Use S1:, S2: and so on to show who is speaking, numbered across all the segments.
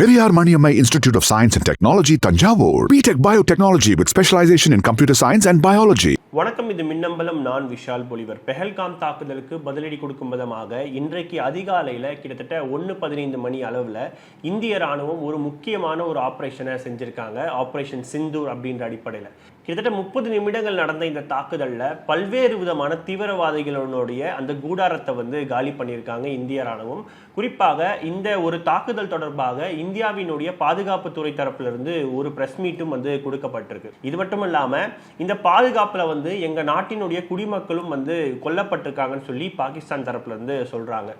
S1: Periyar Maniammai institute of science and technology Thanjavur B Tech biotechnology with specialisation in computer science and biology
S2: வணக்கம் இது மின்னம்பலம். நான் விஷால் பொலிவர். பெஹல்காம் தாக்குதலுக்கு பதிலடி கொடுக்கும் விதமாக இன்றைக்கு அதிகாலையில் கிட்டத்தட்ட ஒன்று பதினைந்து மணி அளவில் இந்திய ராணுவம் ஒரு முக்கியமான ஒரு ஆப்ரேஷனை செஞ்சுருக்காங்க. ஆப்ரேஷன் சிந்தூர் அப்படின்ற அடிப்படையில். கிட்டத்தட்ட முப்பது நிமிடங்கள் நடந்த இந்த தாக்குதலில் பல்வேறு விதமான தீவிரவாதிகளுடைய அந்த கூடாரத்தை வந்து காலி பண்ணியிருக்காங்க இந்திய ராணுவம் குறிப்பாக இந்த ஒரு தாக்குதல் தொடர்பாக இந்தியாவினுடைய பாதுகாப்புத்துறை தரப்பிலிருந்து ஒரு பிரஸ் மீட்டும் வந்து கொடுக்கப்பட்டிருக்கு. இது மட்டும் இல்லாமல் இந்த பாதுகாப்பில் வந்து எங்கள் நாட்டினுடைய குடிமக்களும் வந்து கொல்லப்பட்டிருக்காங்கன்னு சொல்லி பாகிஸ்தான் தரப்புலேருந்து சொல்கிறாங்க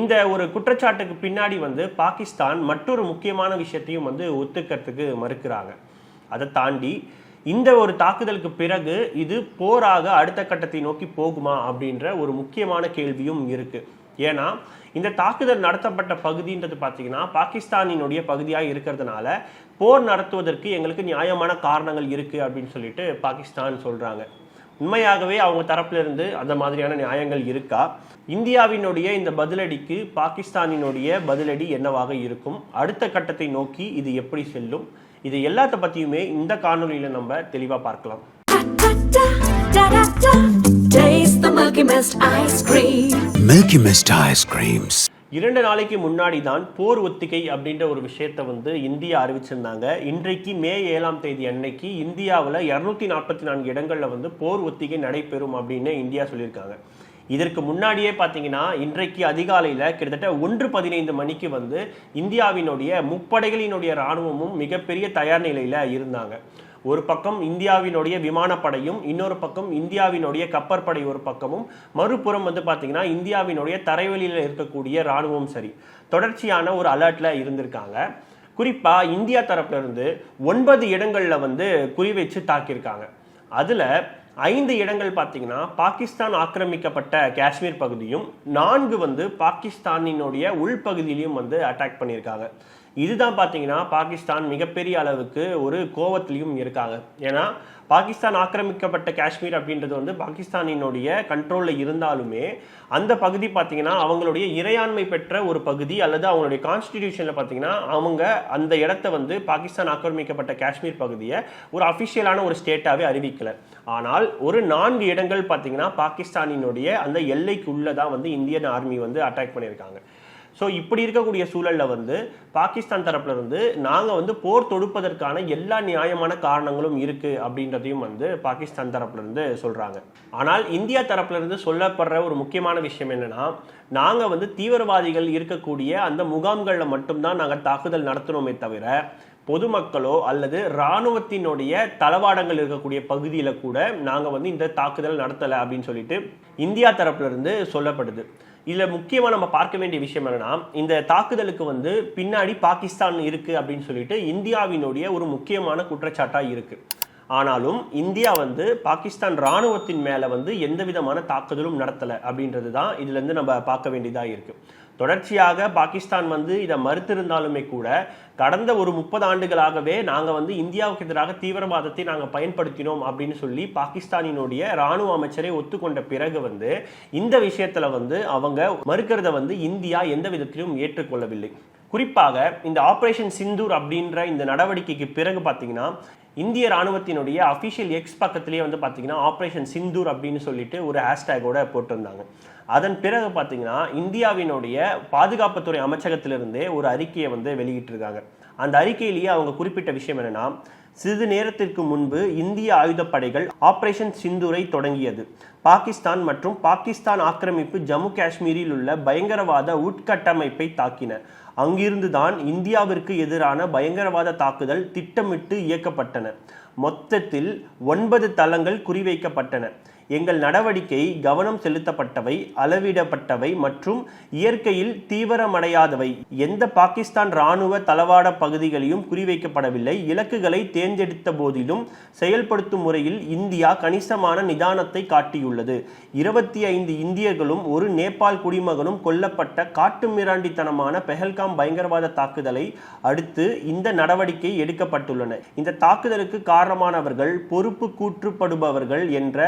S2: இந்த ஒரு குற்றச்சாட்டுக்கு பின்னாடி வந்து பாகிஸ்தான் மற்றொரு முக்கியமான விஷயத்தையும் வந்து ஒத்துக்கிறதுக்கு மறுக்கிறாங்க. அதை தாண்டி இந்த ஒரு தாக்குதலுக்கு பிறகு இது போராக அடுத்த கட்டத்தை நோக்கி போகுமா அப்படின்ற ஒரு முக்கியமான கேள்வியும் இருக்கு. ஏன்னா இந்த தாக்குதல் நடத்தப்பட்ட பகுதின்றது பார்த்தீங்கன்னா பாகிஸ்தானினுடைய பகுதியாக இருக்கிறதுனால போர் நடத்துவதற்கு எங்களுக்கு நியாயமான காரணங்கள் இருக்கு அப்படின்னு சொல்லிட்டு பாகிஸ்தான் சொல்றாங்க. உண்மையாகவே அவங்க தரப்பிலிருந்து அந்த மாதிரியான நியாயங்கள் இருக்கா? இந்தியாவினுடைய இந்த பதிலடிக்கு பாகிஸ்தானினுடைய பதிலடி என்னவாக இருக்கும்? அடுத்த கட்டத்தை நோக்கி இது எப்படி செல்லும்? இது எல்லாத்த பத்தியுமே இந்த காணொலியில நம்ம தெளிவா பார்க்கலாம். இரண்டு நாளைக்கு முன்னாடி தான் போர் ஒத்திகை அப்படின்ற ஒரு விஷயத்தை வந்து இந்தியா அறிவிச்சிருந்தாங்க. இன்றைக்கு மே ஏழாம் தேதி அன்னைக்கு இந்தியாவில் இரநூத்தி நாற்பத்தி நான்கு இடங்களில் வந்து போர் ஒத்திகை நடைபெறும் அப்படின்னு இந்தியா சொல்லியிருக்காங்க. இதற்கு முன்னாடியே பார்த்தீங்கன்னா இன்றைக்கு அதிகாலையில் கிட்டத்தட்ட ஒன்று பதினைந்து மணிக்கு வந்து இந்தியாவினுடைய முப்படைகளினுடைய இராணுவமும் மிகப்பெரிய தயார் நிலையில் இருந்தாங்க. ஒரு பக்கம் இந்தியாவினுடைய விமானப்படையும் இன்னொரு பக்கம் இந்தியாவினுடைய கப்பற்படை ஒரு பக்கமும். மறுபுறம் வந்து பார்த்தீங்கன்னா இந்தியாவினுடைய தரைவழியில் இருக்கக்கூடிய இராணுவம் சரி. தொடர்ச்சியான ஒரு அலர்ட்ல இருந்திருக்காங்க. குறிப்பாக இந்தியா தரப்புல இருந்து ஒன்பது இடங்களில் வந்து குறிவைச்சு தாக்கியிருக்காங்க. அதில் ஐந்து இடங்கள் பார்த்தீங்கன்னா பாகிஸ்தான் ஆக்கிரமிக்கப்பட்ட காஷ்மீர் பகுதியும் நான்கு வந்து பாகிஸ்தானினுடைய உள்பகுதியிலையும் வந்து அட்டாக் பண்ணியிருக்காங்க. இதுதான் பார்த்தீங்கன்னா பாகிஸ்தான் மிகப்பெரிய அளவுக்கு ஒரு கோவத்திலையும் இருக்காங்க. ஏன்னா பாகிஸ்தான் ஆக்கிரமிக்கப்பட்ட காஷ்மீர் அப்படின்றது வந்து பாகிஸ்தானினுடைய கண்ட்ரோலில் இருந்தாலுமே அந்த பகுதி பார்த்தீங்கன்னா அவங்களுடைய இறையாண்மை பெற்ற ஒரு பகுதி அல்லது அவங்களுடைய கான்ஸ்டிடியூஷனில் பார்த்தீங்கன்னா அவங்க அந்த இடத்த வந்து பாகிஸ்தான் ஆக்கிரமிக்கப்பட்ட காஷ்மீர் பகுதியை ஒரு அஃபிஷியலான ஒரு ஸ்டேட்டாகவே அறிவிக்கல. ஆனால் ஒரு நான்கு இடங்கள் பார்த்தீங்கன்னா பாகிஸ்தானினுடைய அந்த எல்லைக்குள்ளே தான் வந்து இந்தியன் ஆர்மி வந்து அட்டாக் பண்ணியிருக்காங்க. ஸோ இப்படி இருக்கக்கூடிய சூழல்ல வந்து பாகிஸ்தான் தரப்புல இருந்து நாங்கள் வந்து போர் தொடுப்பதற்கான எல்லா நியாயமான காரணங்களும் இருக்கு அப்படின்றதையும் வந்து பாகிஸ்தான் தரப்புல இருந்து சொல்றாங்க. ஆனால் இந்தியா தரப்புல இருந்து சொல்லப்படுற ஒரு முக்கியமான விஷயம் என்னன்னா நாங்கள் வந்து தீவிரவாதிகள் இருக்கக்கூடிய அந்த முகாம்களில் மட்டும்தான் நாங்கள் தாக்குதல் நடத்தினோமே தவிர பொதுமக்களோ அல்லது இராணுவத்தினுடைய தளவாடங்கள் இருக்கக்கூடிய பகுதியில் கூட நாங்கள் வந்து இந்த தாக்குதல் நடத்தலை அப்படின்னு சொல்லிட்டு இந்தியா தரப்புல இருந்து சொல்லப்படுது. இதில் முக்கியமாக நம்ம பார்க்க வேண்டிய விஷயம் என்னென்னா இந்த தாக்குதலுக்கு வந்து பின்னாடி பாகிஸ்தான் இருக்குது அப்படின்னு சொல்லிட்டு இந்தியாவினுடைய ஒரு முக்கியமான குற்றச்சாட்டாக இருக்குது ஆனாலும் இந்தியா வந்து பாகிஸ்தான் ராணுவத்தின் மேலே வந்து எந்த விதமான தாக்குதலும் நடத்தலை அப்படின்றது தான் இதுலேருந்து நம்ம பார்க்க வேண்டியதாக இருக்குது தொடர்ச்சியாக பாகிஸ்தான் வந்து இதை மறுத்திருந்தாலுமே கூட கடந்த ஒரு முப்பது ஆண்டுகளாகவே நாங்கள் வந்து இந்தியாவுக்கு எதிராக தீவிரவாதத்தை நாங்கள் பயன்படுத்தினோம் அப்படின்னு சொல்லி பாகிஸ்தானினுடைய ராணுவ அமைச்சரை ஒத்துக்கொண்ட பிறகு வந்து இந்த விஷயத்தில் வந்து அவங்க மறுக்கிறத வந்து இந்தியா எந்த விதத்திலும் ஏற்றுக்கொள்ளவில்லை. குறிப்பாக இந்த ஆபரேஷன் சிந்தூர் அப்படின்ற இந்த நடவடிக்கைக்கு பிறகு பார்த்தீங்கன்னா இந்திய ராணுவத்தினுடைய அஃபிஷியல் எக்ஸ் பக்கத்திலேயே வந்து பார்த்தீங்கன்னா ஆப்ரேஷன் சிந்தூர் அப்படின்னு சொல்லிட்டு ஒரு ஹேஷ்டேகோட போட்டிருந்தாங்க. அதன் பிறகு பார்த்தீங்கன்னா இந்தியாவினுடைய பாதுகாப்புத்துறை அமைச்சகத்திலிருந்தே ஒரு அறிக்கையை வந்து வெளியிட்டிருக்காங்க. அந்த அறிக்கையிலேயே அவங்க குறிப்பிட்ட விஷயம் என்னன்னா சிறிது நேரத்திற்கு முன்பு இந்திய ஆயுதப்படைகள் ஆபரேஷன் சிந்தூரை தொடங்கியது. பாகிஸ்தான் மற்றும் பாகிஸ்தான் ஆக்கிரமிப்பு ஜம்மு காஷ்மீரில் உள்ள பயங்கரவாத உட்கட்டமைப்பை தாக்கின. அங்கிருந்து தான் இந்தியாவிற்கு எதிரான பயங்கரவாத தாக்குதல் திட்டமிட்டு இயக்கப்பட்டன. மொத்தத்தில் ஒன்பது தளங்கள் குறிவைக்கப்பட்டன. எங்கள் நடவடிக்கை கவனம் செலுத்தப்பட்டவை அளவிடப்பட்டவை மற்றும் இயற்கையில் தீவிரமடையாதவை. எந்த பாகிஸ்தான் இராணுவ தளவாட பகுதிகளையும் குறிவைக்கப்படவில்லை. இலக்குகளை தேர்ந்தெடுத்த போதிலும் செயல்படுத்தும் முறையில் இந்தியா கணிசமான நிதானத்தை காட்டியுள்ளது. இருபத்தி ஐந்து இந்தியர்களும் ஒரு நேபாள் குடிமகனும் கொல்லப்பட்ட காட்டுமிராண்டித்தனமான பெஹல்காம் பயங்கரவாத தாக்குதலை அடுத்து இந்த நடவடிக்கை எடுக்கப்பட்டுள்ளன. இந்த தாக்குதலுக்கு காரணமானவர்கள் பொறுப்பு கூற்றுப்படுபவர்கள் என்ற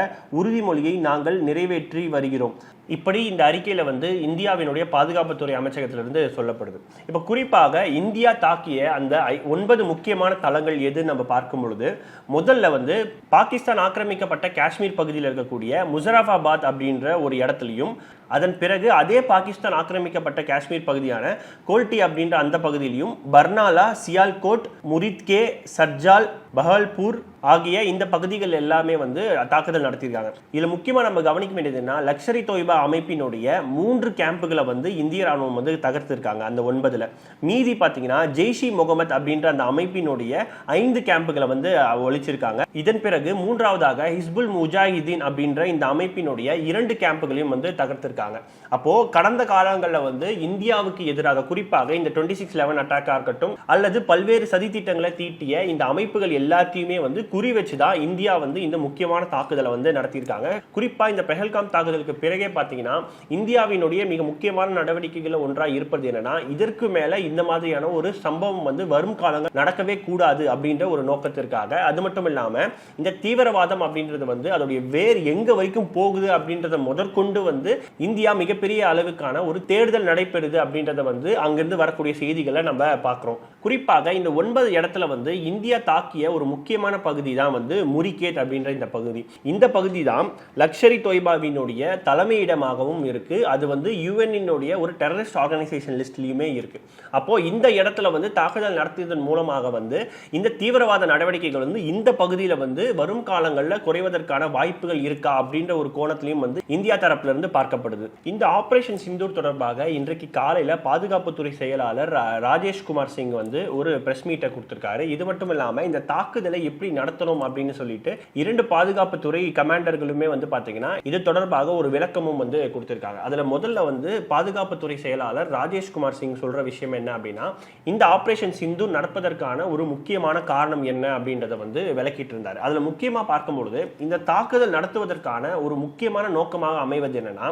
S2: உறுதிமொழியை நாங்கள் நிறைவேற்றி வருகிறோம். இப்படி இந்த அறிக்கையில் வந்து இந்தியாவினுடைய பாதுகாப்புத்துறை அமைச்சகத்திலிருந்து சொல்லப்படுது. இப்போ குறிப்பாக இந்தியா தாக்கிய அந்த ஐ- ஒன்பது முக்கியமான தளங்கள் எதுன்னு நம்ம பார்க்கும் பொழுது முதல்ல வந்து பாகிஸ்தான் ஆக்கிரமிக்கப்பட்ட காஷ்மீர் பகுதியில் இருக்கக்கூடிய முசராஃபாபாத் அப்படின்ற ஒரு இடத்துலையும் அதன் பிறகு அதே பாகிஸ்தான் ஆக்கிரமிக்கப்பட்ட காஷ்மீர் பகுதியான கோல்டி அப்படின்ற அந்த பகுதியிலையும் பர்னாலா சியால்கோட் முரித்கே சர்ஜால் பஹல்பூர் ஆகிய இந்த பகுதிகள் எல்லாமே வந்து தாக்குதல் நடத்தியிருக்காங்க. இதில் முக்கியமாக நம்ம கவனிக்க வேண்டியதுன்னா லக்ஷரி தொய்பா அமைப்பினுடைய மூன்று கேம்புகளை வந்து இந்திய ராணுவம் வந்து தகர்த்திருக்காங்க அந்த ஒன்பதுல. மீதி பாத்தீங்கன்னா ஜெய்ஷி முகமது அப்படின்ற அந்த அமைப்பினுடைய ஐந்து கேம்புகளை வந்து ஒழிச்சிருக்காங்க. இதன் பிறகு மூன்றாவதாக ஹிஸ்புல் முஜாஹிதீன் அப்படின்ற இந்த அமைப்பினுடைய இரண்டு கேம்புகளையும் வந்து தகர்த்திருக்காங்க. அப்போ கடந்த காலங்களில் வந்து இந்தியாவுக்கு எதிராக குறிப்பாக இந்த டுவெண்ட்டி சிக்ஸ் லெவன் அட்டாக்காக இருக்கட்டும் அல்லது பல்வேறு சதித்திட்டங்களை தீட்டிய இந்த அமைப்புகள் எல்லாத்தையுமே வந்து குறி வச்சு தான் இந்தியா வந்து இந்த முக்கியமான தாக்குதலை வந்து நடத்தியிருக்காங்க. குறிப்பாக இந்த பெஹல்காம் தாக்குதலுக்கு பிறகே பார்த்தீங்கன்னா இந்தியாவினுடைய மிக முக்கியமான நடவடிக்கைகளில் ஒன்றாக இருப்பது என்னன்னா இதற்கு மேலே இந்த மாதிரியான ஒரு சம்பவம் வந்து வரும் காலங்கள் நடக்கவே கூடாது அப்படின்ற ஒரு நோக்கத்திற்காக. அது மட்டும் இல்லாமல் இந்த தீவிரவாதம் அப்படின்றது வந்து அதோடைய வேர் எங்க வரைக்கும் போகுது அப்படின்றத முதற்கொண்டு வந்து இந்தியா மிகப்பெரிய அளவுக்கான ஒரு தேர்தல் நடைபெறுது அப்படின்றத வந்து அங்கிருந்து வரக்கூடிய செய்திகளை நம்ம பார்க்குறோம். குறிப்பாக இந்த ஒன்பது இடத்துல வந்து இந்தியா தாக்கிய ஒரு முக்கியமான பகுதி தான் வந்து முரிகேத் அப்படின்ற இந்த பகுதி. இந்த பகுதி தான் லக்ஷரி தொய்பாவினுடைய தலைமையிட இருப்பிடமாகவும் இருக்குது அது வந்து யுஎன்னுடைய ஒரு டெரரிஸ்ட் ஆர்கனைசேஷன் லிஸ்ட்லேயுமே இருக்குது அப்போது இந்த இடத்துல வந்து தாக்குதல் நடத்தியதன் மூலமாக வந்து இந்த தீவிரவாத நடவடிக்கைகள் வந்து இந்த பகுதியில் வந்து வரும் காலங்களில் குறைவதற்கான வாய்ப்புகள் இருக்கா அப்படின்ற ஒரு கோணத்திலையும் வந்து இந்தியா தரப்பிலிருந்து பார்க்கப்படுது. இந்த ஆபரேஷன் சிந்தூர் தொடர்பாக இன்றைக்கு காலையில் பாதுகாப்புத்துறை செயலாளர் ராஜேஷ்குமார் சிங் வந்து ஒரு பிரஸ் மீட்டை கொடுத்துருக்காரு. இது மட்டும் இல்லாமல் இந்த தாக்குதலை எப்படி நடத்தணும் அப்படின்னு சொல்லிட்டு இரண்டு பாதுகாப்புத்துறை கமாண்டர்களுமே வந்து பார்த்தீங்கன்னா இது தொடர்பாக ஒரு விளக்கமும் வந்து கொடுத்துருக்காங்க. அதில் முதல்ல வந்து பாதுகாப்புத்துறை செயலாளர் ராஜேஷ்குமார் சிங் சொல்கிற விஷயம் என்ன அப்படின்னா இந்த ஆப்ரேஷன் சிந்து நடப்பதற்கான ஒரு முக்கியமான காரணம் என்ன அப்படின்றத வந்து விளக்கிட்டு இருந்தார். அதில் முக்கியமாக பார்க்கும்பொழுது இந்த தாக்குதல் நடத்துவதற்கான ஒரு முக்கியமான நோக்கமாக அமைவது என்னன்னா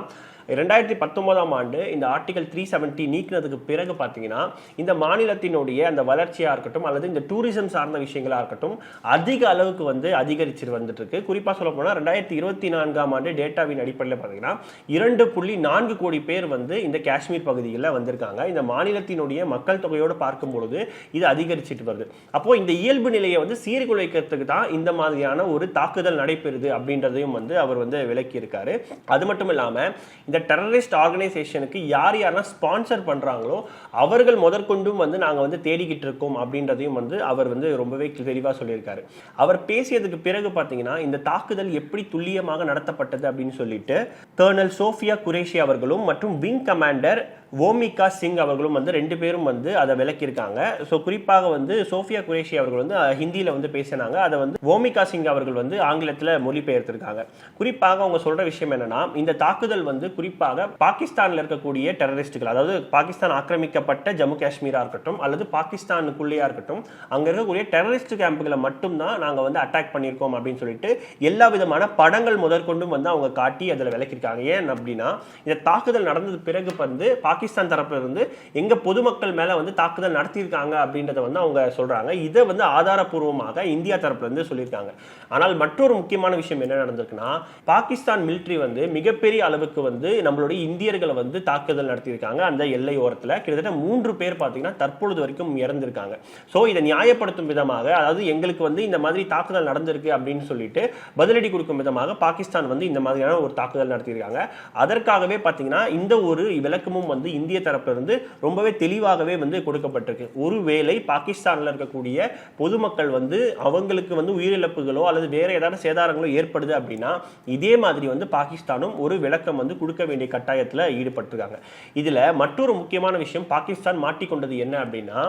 S2: ரெண்டாயிரத்தி பத்தொன்பதாம் ஆண்டு இந்த ஆர்டிகல் த்ரீ செவன்ட்டி நீக்கினதுக்கு பிறகு பார்த்தீங்கன்னா இந்த மாநிலத்தினுடைய அந்த வளர்ச்சியாக இருக்கட்டும் அல்லது இந்த டூரிசம் சார்ந்த விஷயங்களாக இருக்கட்டும் அதிக அளவுக்கு வந்து அதிகரிச்சு வந்துட்டு இருக்கு. குறிப்பாக சொல்ல போனால் ரெண்டாயிரத்தி இருபத்தி நான்காம் ஆண்டு டேட்டாவின் அடிப்படையில் பார்த்தீங்கன்னா இரண்டு புள்ளி நான்கு கோடி பேர் வந்து இந்த காஷ்மீர் பகுதிகளில் வந்திருக்காங்க. இந்த மாநிலத்தினுடைய மக்கள் தொகையோடு பார்க்கும் பொழுது இது அதிகரிச்சிட்டு வருது. அப்போ இந்த இயல்பு நிலையை வந்து சீர்குலைக்கிறதுக்கு தான் இந்த மாதிரியான ஒரு தாக்குதல் நடைபெறுது அப்படின்றதையும் வந்து அவர் வந்து விளக்கி இருக்காரு அது மட்டும் இல்லாம இந்த டெரரிஸ்ட் ஆர்கனைசேஷனுக்கு யார் யாரெல்லாம் ஸ்பான்சர் பண்றாங்களோ அவர்கள் முதற்கொண்டும் வந்து நாங்க வந்து தேடிக்கிட்டு இருக்கோம் அப்படின்றதையும் வந்து அவர் வந்து ரொம்பவே தெளிவாக சொல்லியிருக்காரு. அவர் பேசியதுக்கு பிறகு பார்த்தீங்கன்னா இந்த தாக்குதல் எப்படி துல்லியமாக நடத்தப்பட்டது அப்படின்னு சொல்லிட்டு தேர்னல் சோஃபியா குரேஷி அவர்களும் மற்றும் விங் கமாண்டர் ஓமிகா சிங் அவர்களும் வந்து ரெண்டு பேரும் வந்து அதை விளக்கியிருக்காங்க. ஸோ குறிப்பாக வந்து சோஃபியா குரேஷி அவர்கள் வந்து ஹிந்தியில் வந்து பேசினாங்க. அதை வந்து ஓமிகா சிங் அவர்கள் வந்து ஆங்கிலத்தில் மொழிபெயர்த்திருக்காங்க. குறிப்பாக அவங்க சொல்கிற விஷயம் என்னன்னா இந்த தாக்குதல் வந்து குறிப்பாக பாகிஸ்தானில் இருக்கக்கூடிய டெரரிஸ்டுகள் அதாவது பாகிஸ்தான் ஆக்கிரமிக்கப்பட்ட ஜம்மு காஷ்மீராக இருக்கட்டும் அல்லது பாகிஸ்தானுக்குள்ளேயா இருக்கட்டும் அங்கே இருக்கக்கூடிய டெரரிஸ்ட் கேம்புகளை மட்டும்தான் நாங்கள் வந்து அட்டாக் பண்ணியிருக்கோம் அப்படின்னு சொல்லிட்டு எல்லா விதமான படங்கள் முதற்கொண்டும் வந்து அவங்க காட்டி அதில் விளக்கியிருக்காங்க. ஏன் அப்படின்னா இந்த தாக்குதல் நடந்தது பிறகு வந்து பாகிஸ்தான் பாகிஸ்தான் தரப்பு இருந்து எங்க பொதுமக்கள் மேல வந்து தாக்குதல் நடத்தியிருக்காங்க அப்படின்றத வந்து அவங்க சொல்றாங்க. இதை வந்து ஆதாரப்பூர்வமாக இந்தியா தரப்புல இருந்து சொல்லியிருக்காங்க. ஆனால் மற்றொரு முக்கியமான விஷயம் என்ன நடந்திருக்குன்னா பாகிஸ்தான் மிலிட்ரி வந்து மிகப்பெரிய அளவுக்கு வந்து நம்மளுடைய இந்தியர்களை வந்து தாக்குதல் நடத்தியிருக்காங்க. அந்த எல்லை ஓரத்தில் கிட்டத்தட்ட மூன்று பேர் பார்த்தீங்கன்னா தற்பொழுது வரைக்கும் இறந்திருக்காங்க. ஸோ இதை நியாயப்படுத்தும் விதமாக அதாவது எங்களுக்கு வந்து இந்த மாதிரி தாக்குதல் நடந்திருக்கு அப்படின்னு சொல்லிட்டு பதிலடி கொடுக்கும் விதமாக பாகிஸ்தான் வந்து இந்த மாதிரியான ஒரு தாக்குதல் நடத்தியிருக்காங்க. அதற்காகவே பார்த்தீங்கன்னா இந்த ஒரு விளக்கமும் வந்து இந்திய தரப்பிலிருந்து ரொம்பவே தெளிவாகவே வந்து கொடுக்கப்பட்டிருக்கு. ஒருவேளை பாகிஸ்தானில் இருக்கக்கூடிய பொதுமக்கள் வந்து அவங்களுக்கு வந்து உயிரிழப்புகளோ அல்லது வேற ஏதாவது சேதாரங்களோ ஏற்படுது அப்படின்னா இதே மாதிரி வந்து பாகிஸ்தானும் ஒரு விளக்கம் வந்து கொடுக்க வேண்டிய கட்டாயத்தில் ஈடுபட்டிருக்காங்க. இதில் மற்றொரு முக்கியமான விஷயம் பாகிஸ்தான் மாட்டிக்கொண்டது என்ன அப்படின்னா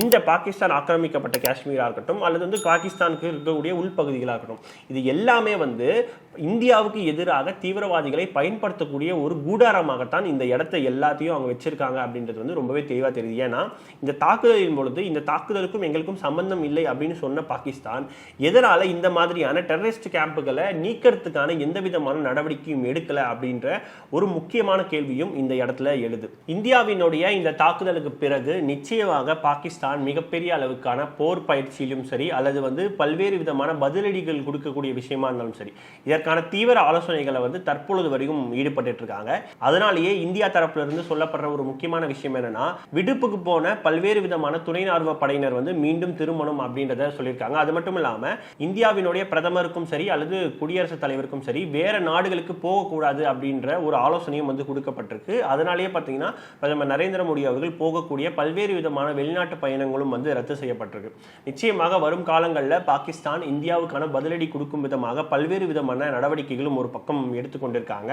S2: இந்த பாகிஸ்தான் ஆக்கிரமிக்கப்பட்ட காஷ்மீராக இருக்கட்டும் அல்லது வந்து பாகிஸ்தானுக்கு இருக்கக்கூடிய உள்பகுதிகளாக இருக்கட்டும் இது எல்லாமே வந்து இந்தியாவுக்கு எதிராக தீவிரவாதிகளை பயன்படுத்தக்கூடிய ஒரு கூடாரமாகத்தான் இந்த இடத்தை எல்லாத்தையும் அவங்க வச்சிருக்காங்க அப்படின்றது வந்து ரொம்பவே தெளிவாக தெரியுது. ஏன்னா இந்த தாக்குதலின் பொழுது இந்த தாக்குதலுக்கும் எங்களுக்கும் சம்பந்தம் இல்லை அப்படின்னு சொன்ன பாகிஸ்தான் எதனால இந்த மாதிரியான டெரரிஸ்ட் கேம்புகளை நீக்கிறதுக்கான எந்த விதமான நடவடிக்கையும் எடுக்கல அப்படின்ற ஒரு முக்கியமான கேள்வியும் இந்த இடத்துல எழுது. இந்தியாவினுடைய இந்த தாக்குதலுக்கு பிறகு நிச்சயமாக பாகிஸ்தான் மிகப்பெரிய அளவுக்கான போர் பயிற்சியிலும் சரி அல்லது வந்து பல்வேறு விதமான பதிலடிகள் கொடுக்கக்கூடிய விஷயமா இருந்தாலும் சரி இதற்கான தீவிர ஆலோசனைகளை வந்து தற்பொழுது வரைக்கும் ஈடுபட்டு இருக்காங்க. அதனாலேயே இந்தியா தரப்புல இருந்து சொல்லப்படுற ஒரு முக்கியமான விஷயம் என்னன்னா விடுப்புக்கு போன பல்வேறு விதமான துணை ஆர்வ படையினர் வந்து மீண்டும் திருமணம் அப்படின்றத சொல்லியிருக்காங்க. அது மட்டும் இல்லாம இந்தியாவினுடைய பிரதமருக்கும் சரி அல்லது குடியரசுத் தலைவருக்கும் சரி வேற நாடுகளுக்கு போகக்கூடாது அப்படின்ற ஒரு ஆலோசனையும் வந்து கொடுக்கப்பட்டிருக்கு. அதனாலேயே பார்த்தீங்கன்னா பிரதமர் நரேந்திர மோடி அவர்கள் போகக்கூடிய பல்வேறு விதமான வெளிநாட்டு பயணங்களும் வந்து ரத்து செய்யப்பட்டிருக்கு. நிச்சயமாக வரும் காலங்களில் பாகிஸ்தான் இந்தியாவுக்கான பதிலடி கொடுக்கும் விதமாக பல்வேறு விதமான நடவடிக்கைகளும் ஒரு பக்கம் எடுத்துக்கொண்டிருக்காங்க.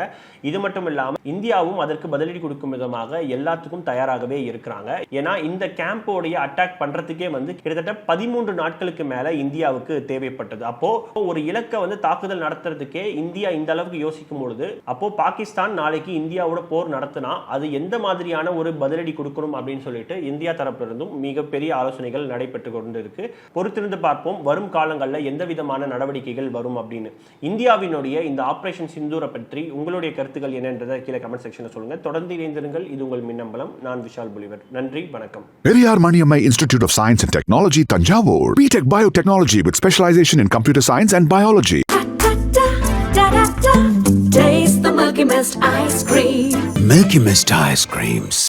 S2: இது மட்டும் இல்லாமல் இந்தியாவும் அதற்கு பதிலடி கொடுக்கும் விதமாக பண்ணுறதுக்காக எல்லாத்துக்கும் தயாராகவே இருக்கிறாங்க. ஏன்னா இந்த கேம்போடைய அட்டாக் பண்ணுறதுக்கே வந்து கிட்டத்தட்ட பதிமூன்று நாட்களுக்கு மேலே இந்தியாவுக்கு தேவைப்பட்டது. அப்போ ஒரு இலக்கை வந்து தாக்குதல் நடத்துறதுக்கே இந்தியா இந்த அளவுக்கு யோசிக்கும் பொழுது அப்போ பாகிஸ்தான் நாளைக்கு இந்தியாவோட போர் நடத்தினா அது எந்த மாதிரியான ஒரு பதிலடி கொடுக்கணும் அப்படின்னு சொல்லிட்டு இந்தியா தரப்புல இருந்தும் மிகப்பெரிய ஆலோசனைகள் நடைபெற்று கொண்டு இருக்கு பொறுத்திருந்து பார்ப்போம் வரும் காலங்களில் எந்த விதமான நடவடிக்கைகள் வரும் அப்படின்னு. இந்தியாவினுடைய இந்த ஆபரேஷன் சிந்தூரை பற்றி உங்களுடைய கருத்துக்கள் என்னன்றதை கீழே கமெண்ட் செக்ஷனில் சொல்லுங்க. தொடர்ந்து இணைந்திருங்கள். இது உங்கள் மின்னம்பலம் நான் விஷால் புலிவர் நன்றி வணக்கம்
S1: Periyar Maniammai Institute of Science and Technology, Tanjavur. BTech Biotechnology with specialization in computer science and biology.
S3: Da da da da da. Taste the Milky Mist ice cream.
S4: Milky Mist ice creams.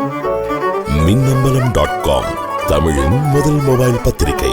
S5: Minnambalam dot com தமிழின் முதல் mobile பத்திரிகை